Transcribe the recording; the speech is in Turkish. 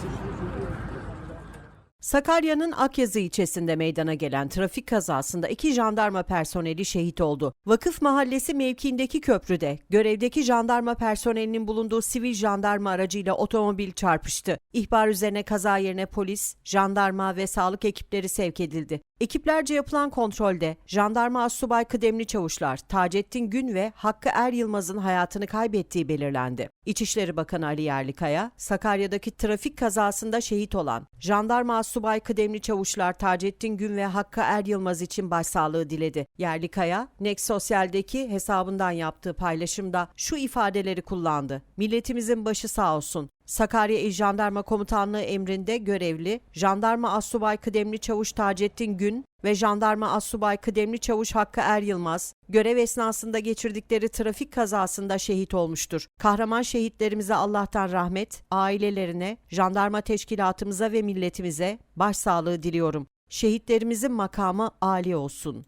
Thank you. Sakarya'nın Akyazı ilçesinde meydana gelen trafik kazasında iki jandarma personeli şehit oldu. Vakıf Mahallesi mevkiindeki köprüde görevdeki jandarma personelinin bulunduğu sivil jandarma aracıyla otomobil çarpıştı. İhbar üzerine kaza yerine polis, jandarma ve sağlık ekipleri sevk edildi. Ekiplerce yapılan kontrolde jandarma assubay kıdemli çavuşlar Taceddin Gün ve Hakkı Er Yılmaz'ın hayatını kaybettiği belirlendi. İçişleri Bakanı Ali Yerlikaya, Sakarya'daki trafik kazasında şehit olan jandarma assubay kıdemli çavuşlar Taceddin Gün ve Hakkı Er Yılmaz için başsağlığı diledi. Yerlikaya, Next Sosyal'deki hesabından yaptığı paylaşımda şu ifadeleri kullandı. Milletimizin başı sağ olsun. Sakarya İl Jandarma Komutanlığı emrinde görevli Jandarma Assubay Kıdemli Çavuş Taceddin Gün ve Jandarma Assubay Kıdemli Çavuş Hakkı Er Yılmaz görev esnasında geçirdikleri trafik kazasında şehit olmuştur. Kahraman şehitlerimize Allah'tan rahmet, ailelerine, jandarma teşkilatımıza ve milletimize başsağlığı diliyorum. Şehitlerimizin makamı âli olsun.